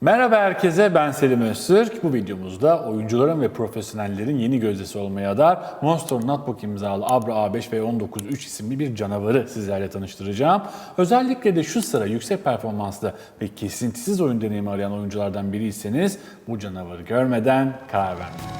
Merhaba herkese ben Selim Öztürk. Bu videomuzda oyuncuların ve profesyonellerin yeni gözdesi olmaya adar Monster Notebook imzalı Abra A5 ve 19.3 isimli bir canavarı sizlerle tanıştıracağım. Özellikle de şu sıra yüksek performanslı ve kesintisiz oyun deneyimi arayan oyunculardan biriyseniz bu canavarı görmeden karar vermeyin.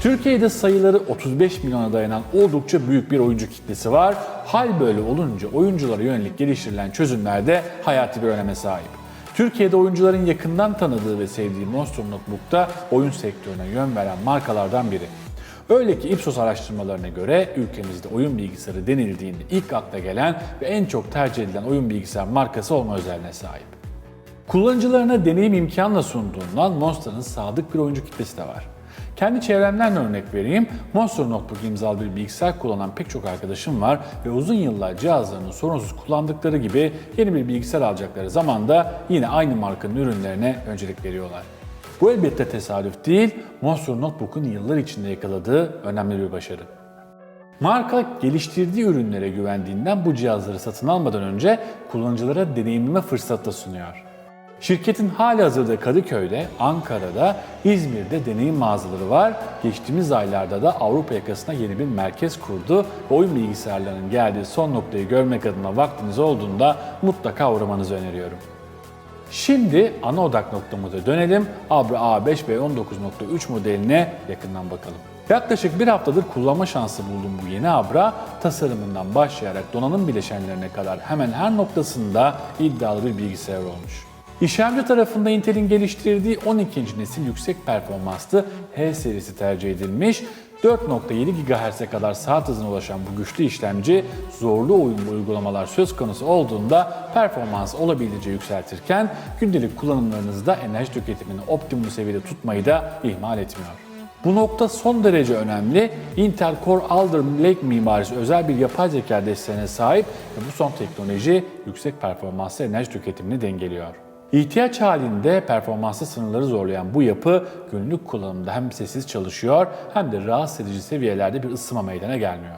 Türkiye'de sayıları 35 milyona dayanan oldukça büyük bir oyuncu kitlesi var. Hal böyle olunca oyunculara yönelik geliştirilen çözümler de hayati bir öneme sahip. Türkiye'de oyuncuların yakından tanıdığı ve sevdiği Monster Notebook'ta oyun sektörüne yön veren markalardan biri. Öyle ki Ipsos araştırmalarına göre ülkemizde oyun bilgisayarı denildiğinde ilk akla gelen ve en çok tercih edilen oyun bilgisayar markası olma özelliğine sahip. Kullanıcılarına deneyim imkanla sunduğundan Monster'ın sadık bir oyuncu kitlesi de var. Kendi çevremden örnek vereyim. Monster Notebook imzalı bir bilgisayar kullanan pek çok arkadaşım var ve uzun yıllar cihazlarını sorunsuz kullandıkları gibi yeni bir bilgisayar alacakları zaman da yine aynı markanın ürünlerine öncelik veriyorlar. Bu elbette tesadüf değil, Monster Notebook'un yıllar içinde yakaladığı önemli bir başarı. Marka geliştirdiği ürünlere güvendiğinden bu cihazları satın almadan önce kullanıcılara deneyimleme fırsatı da sunuyor. Şirketin hali hazırda Kadıköy'de, Ankara'da, İzmir'de deneyim mağazaları var. Geçtiğimiz aylarda da Avrupa yakasına yeni bir merkez kurdu oyun bilgisayarlarının geldiği son noktayı görmek adına vaktiniz olduğunda mutlaka uğramanızı öneriyorum. Şimdi ana odak noktamıza dönelim. Abra A5 ve 19.3 modeline yakından bakalım. Yaklaşık bir haftadır kullanma şansı buldum bu yeni Abra, tasarımından başlayarak donanım bileşenlerine kadar hemen her noktasında iddialı bir bilgisayar olmuş. İşlemci tarafında Intel'in geliştirdiği 12. nesil yüksek performanslı H serisi tercih edilmiş. 4.7 GHz'e kadar saat hızına ulaşan bu güçlü işlemci zorlu oyun uygulamalar söz konusu olduğunda performans olabildiğince yükseltirken gündelik kullanımlarınızda enerji tüketimini optimum seviyede tutmayı da ihmal etmiyor. Bu nokta son derece önemli. Intel Core Alder Lake mimarisi özel bir yapay zeka desteğine sahip ve bu son teknoloji yüksek performanslı enerji tüketimini dengeliyor. İhtiyaç halinde performanslı sınırları zorlayan bu yapı günlük kullanımda hem sessiz çalışıyor hem de rahatsız edici seviyelerde bir ısınma meydana gelmiyor.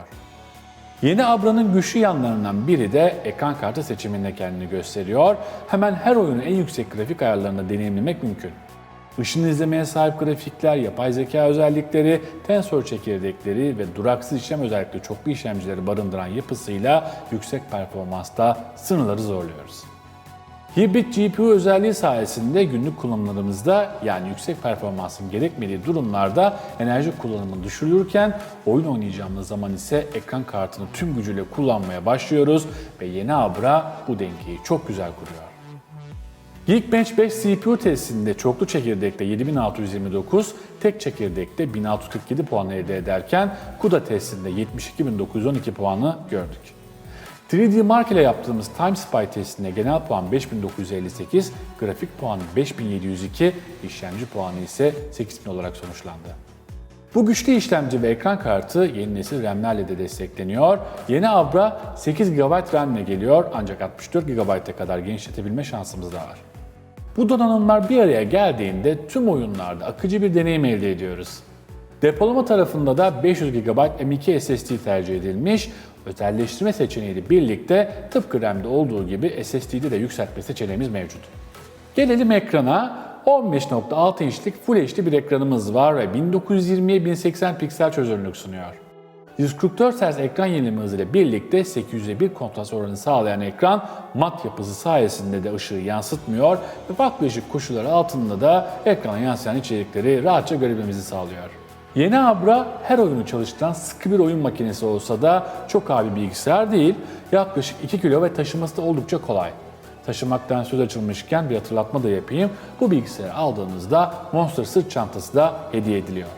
Yeni Abra'nın güçlü yanlarından biri de ekran kartı seçiminde kendini gösteriyor. Hemen her oyunu en yüksek grafik ayarlarında deneyimlemek mümkün. Işın izlemeye sahip grafikler, yapay zeka özellikleri, tensör çekirdekleri ve duraksız işlem özellikle çoklu işlemcileri barındıran yapısıyla yüksek performansta sınırları zorluyoruz. Hibrit GPU özelliği sayesinde günlük kullanımlarımızda yani yüksek performansın gerekmediği durumlarda enerji kullanımı düşürülürken oyun oynayacağımız zaman ise ekran kartını tüm gücüyle kullanmaya başlıyoruz ve yeni Abra bu dengeyi çok güzel kuruyor. Geekbench 5 CPU testinde çoklu çekirdekte 7629, tek çekirdekte 1647 puan elde ederken CUDA testinde 72912 puanı gördük. 3D Mark ile yaptığımız Time Spy testinde genel puan 5958, grafik puanı 5702, işlemci puanı ise 8000 olarak sonuçlandı. Bu güçlü işlemci ve ekran kartı yeni nesil RAM'lerle de destekleniyor. Yeni Abra 8 GB RAM ile geliyor ancak 64 GB'a kadar genişletebilme şansımız da var. Bu donanımlar bir araya geldiğinde tüm oyunlarda akıcı bir deneyim elde ediyoruz. Depolama tarafında da 500 GB M.2 SSD tercih edilmiş. Özelleştirme seçeneğiyle birlikte tıpkı RAM'de olduğu gibi SSD'de de yükseltme seçeneğimiz mevcut. Gelelim ekrana. 15.6 inçlik Full HD bir ekranımız var ve 1920'ye 1080 piksel çözünürlük sunuyor. 144 Hz ekran yenileme hızı ile birlikte 800'e 1 kontrast oranı sağlayan ekran mat yapısı sayesinde de ışığı yansıtmıyor ve farklı ışık koşulları altında da ekrana yansıyan içerikleri rahatça görebilmemizi sağlıyor. Yeni Abra her oyunu çalıştıran sıkı bir oyun makinesi olsa da çok ağır bir bilgisayar değil, yaklaşık 2 kilo ve taşıması da oldukça kolay. Taşımaktan söz açılmışken bir hatırlatma da yapayım. Bu bilgisayarı aldığınızda Monster sırt çantası da hediye ediliyor.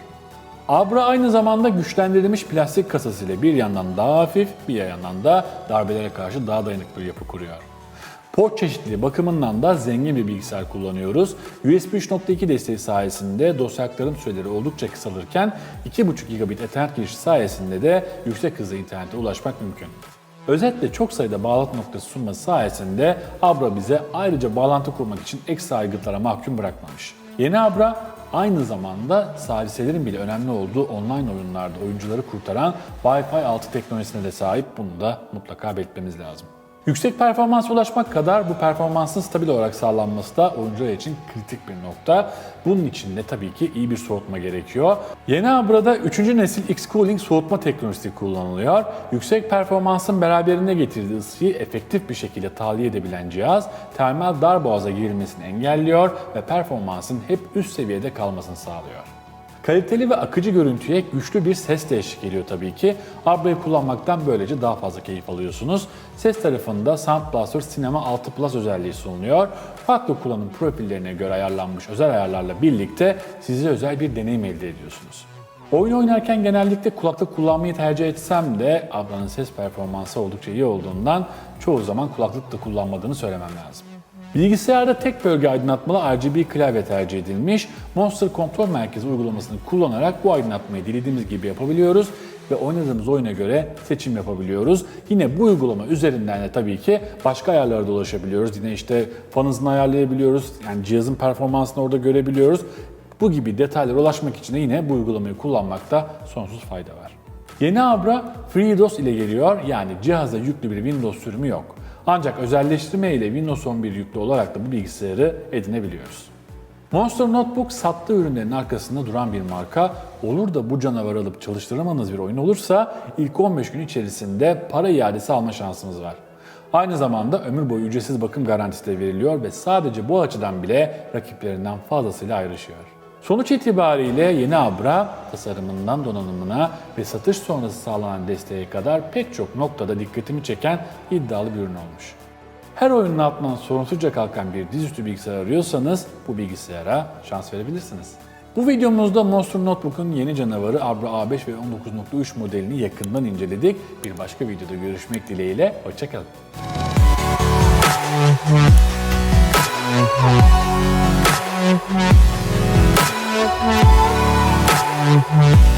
Abra aynı zamanda güçlendirilmiş plastik kasasıyla bir yandan daha hafif, bir yandan da darbelere karşı daha dayanıklı bir yapı kuruyor. Port çeşitliliği bakımından da zengin bir bilgisayar kullanıyoruz. USB 3.2 desteği sayesinde dosya aktarım süreleri oldukça kısalırken 2.5 GB Ethernet girişi sayesinde de yüksek hızlı internete ulaşmak mümkün. Özetle çok sayıda bağlantı noktası sunması sayesinde Abra bize ayrıca bağlantı kurmak için ekstra aygıtlara mahkum bırakmamış. Yeni Abra aynı zamanda saliselerin bile önemli olduğu online oyunlarda oyuncuları kurtaran Wi-Fi 6 teknolojisine de sahip. Bunu da mutlaka belirtmemiz lazım. Yüksek performansa ulaşmak kadar bu performansın stabil olarak sağlanması da oyuncular için kritik bir nokta. Bunun için de tabii ki iyi bir soğutma gerekiyor. Yeni Abra'da 3. nesil X-Cooling soğutma teknolojisi kullanılıyor. Yüksek performansın beraberinde getirdiği ısıyı efektif bir şekilde tahliye edebilen cihaz, termal darboğaza girilmesini engelliyor ve performansın hep üst seviyede kalmasını sağlıyor. Kaliteli ve akıcı görüntüye güçlü bir ses de eşlik ediyor tabii ki. Abra'yı kullanmaktan böylece daha fazla keyif alıyorsunuz. Ses tarafında Sound Blaster Cinema 6 Plus özelliği sunuluyor. Farklı kullanım profillerine göre ayarlanmış özel ayarlarla birlikte size özel bir deneyim elde ediyorsunuz. Oyun oynarken genellikle kulaklık kullanmayı tercih etsem de Abra'nın ses performansı oldukça iyi olduğundan çoğu zaman kulaklık da kullanmadığını söylemem lazım. Bilgisayarda tek bölge aydınlatmalı RGB klavye tercih edilmiş. Monster Kontrol Merkezi uygulamasını kullanarak bu aydınlatmayı dilediğimiz gibi yapabiliyoruz ve oynadığımız oyuna göre seçim yapabiliyoruz. Yine bu uygulama üzerinden de tabii ki başka ayarlara da ulaşabiliyoruz. Yine işte fan hızını ayarlayabiliyoruz. Yani cihazın performansını orada görebiliyoruz. Bu gibi detaylara ulaşmak için de yine bu uygulamayı kullanmakta sonsuz fayda var. Yeni Abra FreeDOS ile geliyor yani cihaza yüklü bir Windows sürümü yok. Ancak özelleştirme ile Windows 11 yüklü olarak da bu bilgisayarı edinebiliyoruz. Monster Notebook sattığı ürünlerin arkasında duran bir marka. Olur da bu canavarı alıp çalıştıramadığınız bir oyun olursa ilk 15 gün içerisinde para iadesi alma şansınız var. Aynı zamanda ömür boyu ücretsiz bakım garantisi de veriliyor ve sadece bu açıdan bile rakiplerinden fazlasıyla ayrışıyor. Sonuç itibariyle yeni Abra tasarımından donanımına ve satış sonrası sağlanan desteğe kadar pek çok noktada dikkatimi çeken iddialı bir ürün olmuş. Her oyunun altından sorunsuzca kalkan bir dizüstü bilgisayar arıyorsanız bu bilgisayara şans verebilirsiniz. Bu videomuzda Monster Notebook'un yeni canavarı Abra A5 ve 19.3 modelini yakından inceledik. Bir başka videoda görüşmek dileğiyle, hoşçakalın. We'll Thank you.